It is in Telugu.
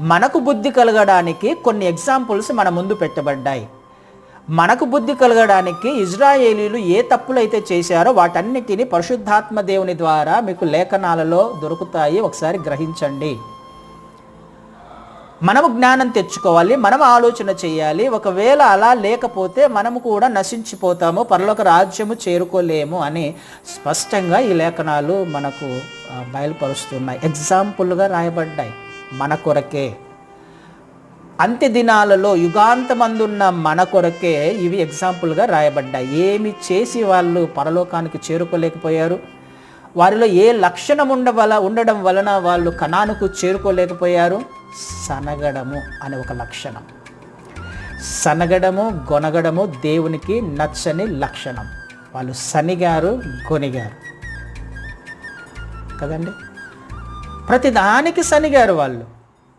మనకు బుద్ధి కలగడానికి కొన్ని ఎగ్జాంపుల్స్ మన ముందు పెట్టబడ్డాయి. మనకు బుద్ధి కలగడానికి ఇజ్రాయేలీలు ఏ తప్పులైతే చేశారో వాటన్నిటిని పరిశుద్ధాత్మ దేవుని ద్వారా మీకు లేఖనాలలో దొరుకుతాయి. ఒకసారి గ్రహించండి. మనము జ్ఞానం తెచ్చుకోవాలి మనం ఆలోచన చేయాలి. ఒకవేళ అలా లేకపోతే మనము కూడా నశించిపోతాము పరలోక రాజ్యము చేరుకోలేము అని స్పష్టంగా ఈ లేఖనాలు మనకు బయలుపరుస్తున్నాయి. ఎగ్జాంపుల్గా రాయబడ్డాయి. మన కొరకే. అంత్య దినాలలో యుగాంతమందున్న మన కొరకే ఇవి ఎగ్జాంపుల్గా రాయబడ్డాయి. ఏమి చేసి వాళ్ళు పరలోకానికి చేరుకోలేకపోయారు? వారిలో ఏ లక్షణం ఉండవల ఉండడం వలన వాళ్ళు కణానుకు చేరుకోలేకపోయారు? సనగడము అనే ఒక లక్షణం. సనగడము గొనగడము దేవునికి నచ్చని లక్షణం. వాళ్ళు సనిగారు గొనిగారు. కదండి? ప్రతిదానికి సనిగారు వాళ్ళు.